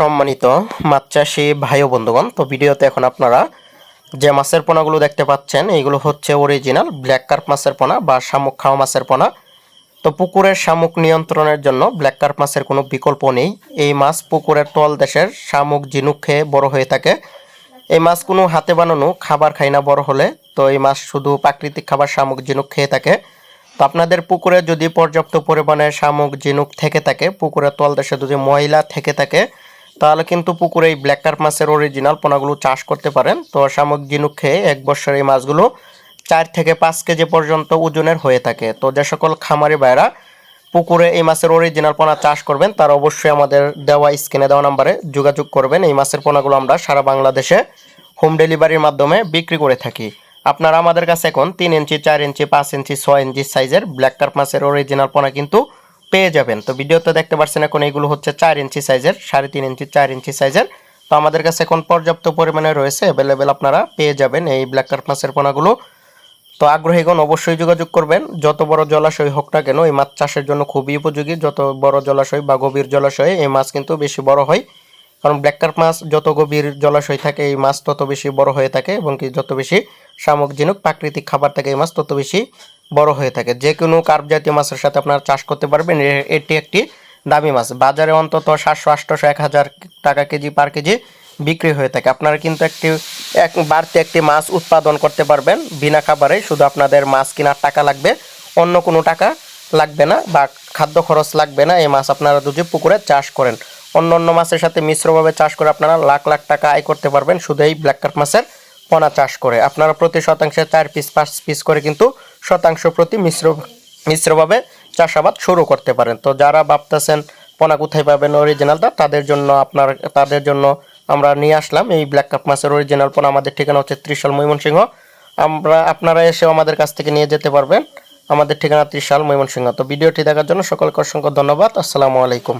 সম্মানিত মাছ চাষি ভাই ও বন্ধুগণ, তো ভিডিওতে এখন আপনারা যে মাছের পোনাগুলো দেখতে পাচ্ছেন, এইগুলো হচ্ছে অরিজিনাল ব্ল্যাক কার্প মাছের পোনা বা শামুক খাওয়া মাছের পোনা। তো পুকুরের শামুক নিয়ন্ত্রণের জন্য ব্ল্যাক কার্প মাছের কোনো বিকল্প নেই। এই মাছ পুকুরের তল দেশের শামুক ঝিনুক খেয়ে বড় হয়ে থাকে। এই মাছ কোনো হাতে বানানো খাবার খায় না বড় হলে, তো এই মাছ শুধু প্রাকৃতিক খাবার শামুক ঝিনুক খেয়ে থাকে। তো আপনাদের পুকুরে যদি পর্যাপ্ত পরিমাণে শামুক ঝিনুক থেকে থাকে, পুকুরের তলদেশে যদি ময়লা থেকে থাকে তাহলে কিন্তু পুকুরে এই ব্ল্যাক কার্প মাছের অরিজিনাল পোনাগুলো চাষ করতে পারেন। তো শামুক ঝিনুক খেয়ে এক বছর এই মাছগুলো চার থেকে পাঁচ কেজি পর্যন্ত ওজনের হয়ে থাকে। তো যে সকল খামারি ভাইরা পুকুরে এই মাছের অরিজিনাল পোনা চাষ করবেন, তারা অবশ্যই আমাদের দেওয়া স্ক্রিনে দেওয়া নাম্বারে যোগাযোগ করবেন। এই মাছের পোনাগুলো আমরা সারা বাংলাদেশে হোম ডেলিভারির মাধ্যমে বিক্রি করে থাকি। আপনারা আমাদের কাছে এখন তিন ইঞ্চি, চার ইঞ্চি, পাঁচ ইঞ্চি, ছয় ইঞ্চি সাইজের ব্ল্যাক কার্প মাছের অরিজিনাল পোনা কিন্তু পেয়ে যাবেন। তো ভিডিওতে দেখতে পাচ্ছেন এখন এইগুলো হচ্ছে চার ইঞ্চি সাইজের, সাড়ে তিন ইঞ্চি, চার ইঞ্চি সাইজের। তো আমাদের কাছে এখন পর্যাপ্ত পরিমাণে রয়েছে অ্যাভেলেবেল আপনারা পেয়ে যাবেন এই ব্ল্যাক কার্প মাছের পোনাগুলো। তো আগ্রহীগণ অবশ্যই যোগাযোগ করবেন, যত বড় জলাশয় হোক না কেন, এই মাছ চাষের জন্য খুবই উপযোগী। যত বড় জলাশয় বা গভীর জলাশয়ে এই মাছ কিন্তু বেশি বড় হয়। কারণ ব্ল্যাক কার্প মাছ যত গভীর জলাশয় থাকে, এই মাছ তত বেশি বড় হয়ে থাকে এবং কি যত বেশি শামুক ঝিনুক প্রাকৃতিক খাবার থাকে এই মাছ তত বেশি বড় হয়ে থাকে। যে কোনো কার্প জাতীয় মাছের সাথে আপনারা চাষ করতে পারবেন। এটি একটি দামি মাছ। বাজারে অন্তত সাতশো আটশোশো এক হাজার টাকা কেজি পার কেজি বিক্রি হয়ে থাকে। আপনারা কিন্তু একটি, এক, বাড়তি একটি মাছ উৎপাদন করতে পারবেন বিনা খাবারে। শুধু আপনাদের মাছ কেনার টাকা লাগবে, অন্য কোনো টাকা লাগবে না বা খাদ্য খরচ লাগবে না। এই মাছ আপনারা যদি পুকুরে চাষ করেন। অন্য অন্য মাছের সাথে মিশ্রভাবে চাষ করে আপনারা লাখ লাখ টাকা আয় করতে পারবেন। শুধু এই ব্ল্যাক কার্প মাছের পোনা চাষ করে। আপনারা প্রতি শতাংশে চার পিস পাঁচ পিস করে কিন্তু শতাংশ প্রতি মিশ্র, মিশ্রভাবে চাষাবাদ শুরু করতে পারেন। তো যারা ভাবতেছেন পোনা কোথায় পাবেন অরিজিনালটা তাদের জন্য আপনার, তাদের জন্য আমরা নিয়ে আসলাম। এই ব্ল্যাক কাপ মাছের অরিজিনাল পোনা আমাদের ঠিকানা হচ্ছে ত্রিশাল ময়মনসিংহ। আমরা, আপনারা এসেও আমাদের কাছ থেকে নিয়ে যেতে পারবেন। আমাদের ঠিকানা ত্রিশাল ময়মনসিংহ। তো ভিডিওটি দেখার জন্য সকলকে অসংখ্য ধন্যবাদ। আসসালামু আলাইকুম।